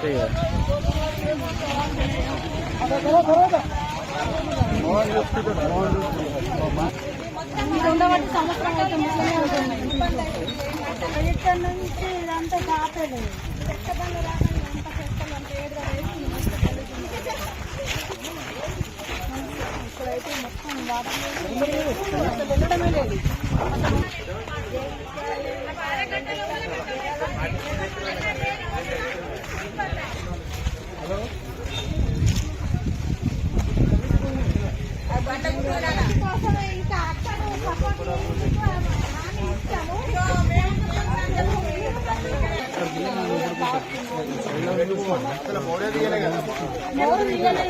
అంతే ఉండబట్టి సంవత్సరం అయితే ముసలి ఇక్కడ నుంచి ఇదంతా ఇక్కడైతే మొత్తం వాటర్ వెళ్ళడమే లేదు.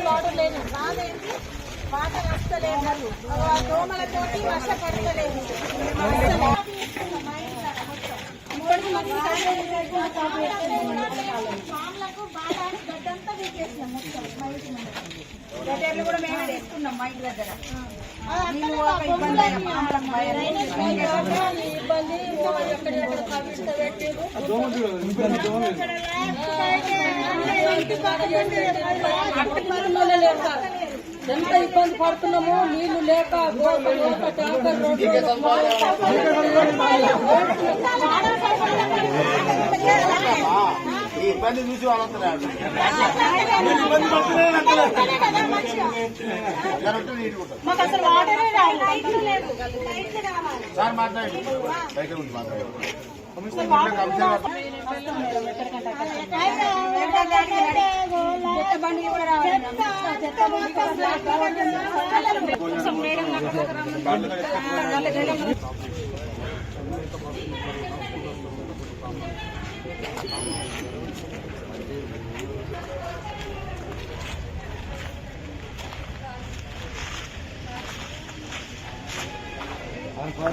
వాటర్ లేదు బాధేంటి వాటర్ వస్తలేదు దోమలతోటి వర్షపడతలేదు ఇప్పటికి మామలకు బాగా గడ్డంతా వీకేసినాం మొత్తం మా ఇంటి కూడా మేమే మా ఇంటి దగ్గర నీళ్ళు ఇబ్బంది ఎంత ఇబ్బంది పడుతున్నామో నీళ్ళు లేక గోడ లేక ట్యాంకర్ ఈ ఇబ్బంది చూసి వాళ్ళు వస్తున్నారు కరెక్ట్ నీటుకుంటారు మాకు అసలు వాటరే రాదు. లైట్లు లేదు లైట్లు కావాలి సార్ మాట్లాడండి. బయట ఉంది మాట్లాడండి.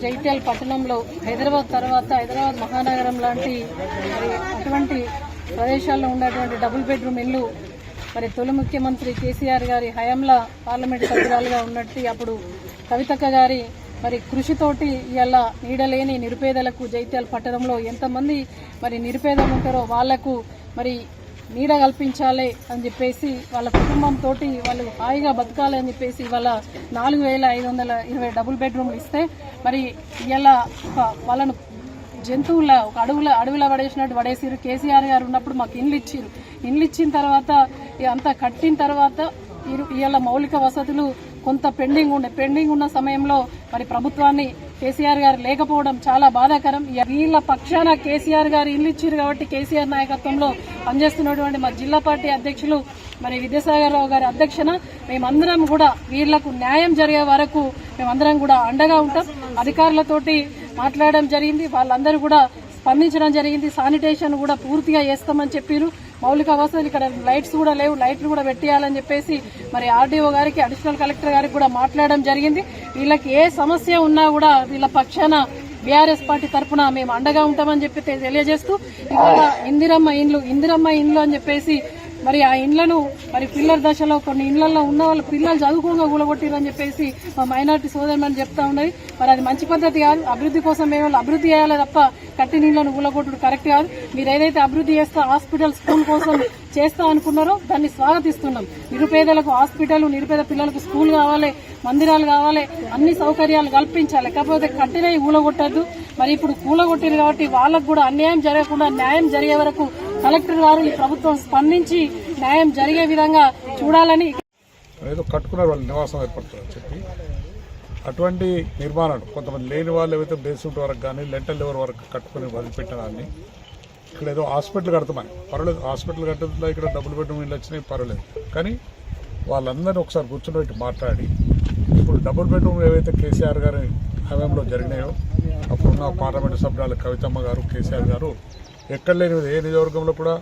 జైత్యాల పట్టణంలో హైదరాబాద్ తర్వాత హైదరాబాద్ మహానగరం లాంటి మరి అటువంటి ప్రదేశాల్లో ఉన్నటువంటి డబుల్ బెడ్రూమ్ ఇల్లు మరి తొలి ముఖ్యమంత్రి కేసీఆర్ గారి హయాంలో పార్లమెంట్ సభ్యురాలుగా ఉన్నట్టు అప్పుడు కవితక్క గారి మరి కృషితోటి ఇవాళ నీడలేని నిరుపేదలకు జైత్యాల పట్టణంలో ఎంతమంది మరి నిరుపేదలు ఉంటారో వాళ్ళకు మరి నీడ కల్పించాలి అని చెప్పేసి వాళ్ళ కుటుంబంతో వాళ్ళు హాయిగా బతకాలి అని చెప్పేసి వాళ్ళ నాలుగు వేల ఐదు వందల ఇరవై డబుల్ బెడ్రూమ్లు ఇస్తే మరి ఇలా వాళ్ళను జంతువుల ఒక అడవుల అడవిలో పడేసినట్టు పడేసిరు కేసీఆర్ గారు ఉన్నప్పుడు మాకు ఇండ్లు ఇచ్చిరు ఇండ్లు ఇచ్చిన తర్వాత ఇక అంతా కట్టిన తర్వాత ఇవాళ మౌలిక వసతులు కొంత పెండింగ్ ఉండే. పెండింగ్ ఉన్న సమయంలో మరి ప్రభుత్వాన్ని కేసీఆర్ గారు లేకపోవడం చాలా బాధాకరం. ఇక వీళ్ళ పక్షాన కేసీఆర్ గారు ఇల్లు ఇచ్చారు కాబట్టి కేసీఆర్ నాయకత్వంలో పనిచేస్తున్నటువంటి మా జిల్లా పార్టీ అధ్యక్షులు మరి విద్యాసాగరరావు గారి అధ్యక్షన మేమందరం కూడా వీళ్ళకు న్యాయం జరిగే వరకు మేమందరం కూడా అండగా ఉంటాం. అధికారులతోటి మాట్లాడడం జరిగింది. వాళ్ళందరూ కూడా స్పందించడం జరిగింది. శానిటేషన్ కూడా పూర్తిగా చేస్తామని చెప్పారు. మౌలిక వసతులు ఇక్కడ లైట్స్ కూడా లేవు. లైట్లు కూడా పెట్టేయాలని చెప్పేసి మరి ఆర్డీఓ గారికి అడిషనల్ కలెక్టర్ గారికి కూడా మాట్లాడడం జరిగింది. వీళ్ళకి ఏ సమస్య ఉన్నా కూడా వీళ్ళ పక్షాన బీఆర్ఎస్ పార్టీ తరఫున మేము అండగా ఉంటామని చెప్పి తెలియజేస్తూ ఇవాళ ఇందిరమ్మ ఇండ్లు ఇందిరమ్మ ఇండ్లు అని చెప్పేసి మరి ఆ ఇండ్లను మరి పిల్లల దశలో కొన్ని ఇండ్లలో ఉన్న వాళ్ళు పిల్లలు చదువుకోగా కూలగొట్టిరని చెప్పేసి మా మైనార్టీ సోదరుమని చెప్తా ఉన్నది మరి అది మంచి పద్ధతి కాదు. అభివృద్ధి కోసం మేము అభివృద్ధి చేయాలి తప్ప కట్టి నీళ్ళను కూలగొట్టుడు కరెక్ట్ కాదు. మీరు ఏదైతే అభివృద్ధి చేస్తా హాస్పిటల్ స్కూల్ కోసం చేస్తా అనుకున్నారో దాన్ని స్వాగతిస్తున్నాం. నిరుపేదలకు హాస్పిటల్ నిరుపేద పిల్లలకు స్కూల్ కావాలి మందిరాలు కావాలి అన్ని సౌకర్యాలు కల్పించాలి. కాకపోతే కట్టినవి కూలగొట్టద్దు. మరి ఇప్పుడు కూలగొట్టిరు కాబట్టి వాళ్ళకు కూడా అన్యాయం జరగకుండా న్యాయం జరిగే వరకు కలెక్టర్ గారు ఈ ప్రభుత్వం స్పందించి న్యాయం జరిగే విధంగా చూడాలని ఏదో కట్టుకున్నారు వాళ్ళు నివాసం ఏర్పడుతుందని చెప్పి. అటువంటి నిర్మాణాలు కొంతమంది లేని వాళ్ళు ఏవైతే బేస్మెంట్ వరకు కానీ లెంటల్ లెవర్ వరకు కట్టుకుని వదిలిపెట్టడాన్ని ఇక్కడ ఏదో హాస్పిటల్ కడతామని పర్వాలేదు హాస్పిటల్ కట్టడంలో ఇక్కడ డబ్బులు బెడ్రూమ్ ఇల్లు వచ్చినాయి పర్వాలేదు. కానీ వాళ్ళందరినీ ఒకసారి కూర్చొని మాట్లాడి ఇప్పుడు డబుల్ బెడ్రూమ్ ఏవైతే కేసీఆర్ గారి హయాంలో జరిగినాయో అప్పుడున్న పార్లమెంటు సభ్యురాలు కవితమ్మ గారు కేసీఆర్ గారు ఎక్కడ లేని ఏ నియోజకవర్గంలో కూడా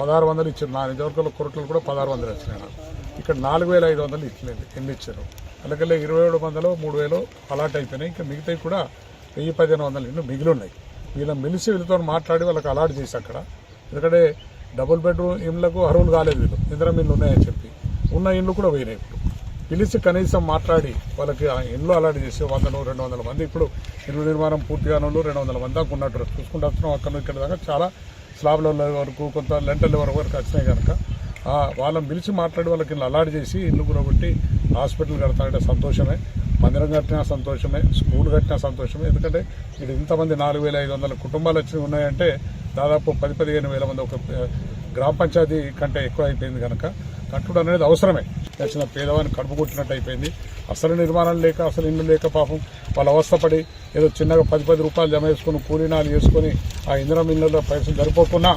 పదహారు వందలు ఇచ్చారు. నా నియోజకవర్గంలో కొరట్లు కూడా పదహారు వందలు వచ్చినాయి. ఇక్కడ నాలుగు వేల ఐదు వందలు ఇట్లేదు. ఎన్ని ఇచ్చారు? అలాగే ఇరవై ఏడు వందలు మూడు వేలు అలాట్ అయిపోయినాయి. ఇంకా మిగతాయి కూడా వెయ్యి పదిహేను వందలు ఇల్లు మిగిలి ఉన్నాయి. వీళ్ళ మిలిసి వీళ్ళతో మాట్లాడి వాళ్ళకి అలాట్ చేసి అక్కడ. ఎందుకంటే డబుల్ బెడ్రూమ్ ఇళ్ళకు అర్హులు కాలేదు వీళ్ళు. ఇందిరం ఇళ్ళు ఉన్నాయని చెప్పి. ఉన్న ఇళ్ళు కూడా పోయినాయి ఇప్పుడు. పిలిచి కనీసం మాట్లాడి వాళ్ళకి ఆ ఇల్లు అలాట్ చేసి వందలు రెండు వందల మంది ఇప్పుడు ఇల్లు నిర్మాణం పూర్తిగా రెండు రెండు వందల మంది దాకా ఉన్నట్టు చూసుకుంటూ వస్తున్నాం. అక్కడ ఇక్కడ దాకా చాలా స్లాబ్ల వరకు కొంత లెంటల్ వరకు వరకు వచ్చినాయి కనుక. వాళ్ళని పిలిచి మాట్లాడి వాళ్ళకి ఇల్లు అలాట్ చేసి ఇల్లు కూడా హాస్పిటల్ కడతానంటే సంతోషమే. మందిరం కట్టినా సంతోషమే. స్కూల్ కట్టినా సంతోషమే. ఎందుకంటే ఇక్కడ ఇంతమంది నాలుగు వేల ఐదు వందల కుటుంబాలు వచ్చి ఉన్నాయంటే దాదాపు పది పదిహేను వేల మంది ఒక గ్రామ పంచాయతీ కంటే ఎక్కువ అయిపోయింది కనుక. కట్టుడు అనేది అవసరమే. వచ్చిన పేదవాడిని కడుపు కొట్టినట్టు అయిపోయింది. అసలు నిర్మాణం లేక అసలు ఇల్లు లేక పాపం వాళ్ళ అవస్థపడి ఏదో చిన్నగా పది పది రూపాయలు జమ చేసుకుని కూలీనాలు చేసుకుని ఆ ఇంధనం ఇళ్ళలో పైసలు సరిపోకుండా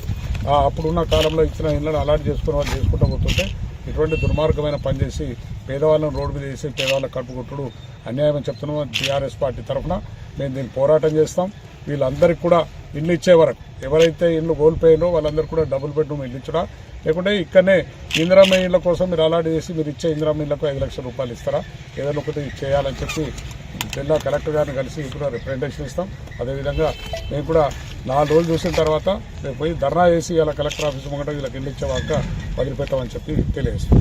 అప్పుడున్న కాలంలో ఇచ్చిన ఇళ్ళను అలాట్ చేసుకుని వాళ్ళు చేసుకుంటూ పోతుంటే ఇటువంటి దుర్మార్గమైన పనిచేసి పేదవాళ్ళను రోడ్డు మీద వేసి పేదవాళ్ళ కడుపు కొట్టుడు అన్యాయం చెప్తున్నాం టీఆర్ఎస్ పార్టీ తరఫున. మేము దీన్ని పోరాటం చేస్తాం. వీళ్ళందరికీ కూడా ఇల్లు ఇచ్చే వరకు ఎవరైతే ఇల్లు కోల్పోయారో వాళ్ళందరూ కూడా డబుల్ బెడ్రూమ్ ఇల్లు ఇచ్చడా? లేకుంటే ఇక్కడనే ఇందిరామ్మ కోసం మీరు అలాంటి చేసి మీరు ఇచ్చే ఇందిరామ్మ ఐదు లక్షల రూపాయలు ఇస్తారా? ఏదైనా ఒకటి చేయాలని చెప్పి జిల్లా కలెక్టర్ గారిని కలిసి కూడా రిప్రజెంటేషన్ ఇస్తాం. అదేవిధంగా మేము కూడా నాలుగు రోజులు చూసిన తర్వాత రేపు పోయి ధర్నా చేసి ఇలా కలెక్టర్ ఆఫీస్ ముంగట వీళ్ళకి ఇల్లు ఇచ్చేవాక వదిలిపెట్టామని చెప్పి తెలియజేస్తాం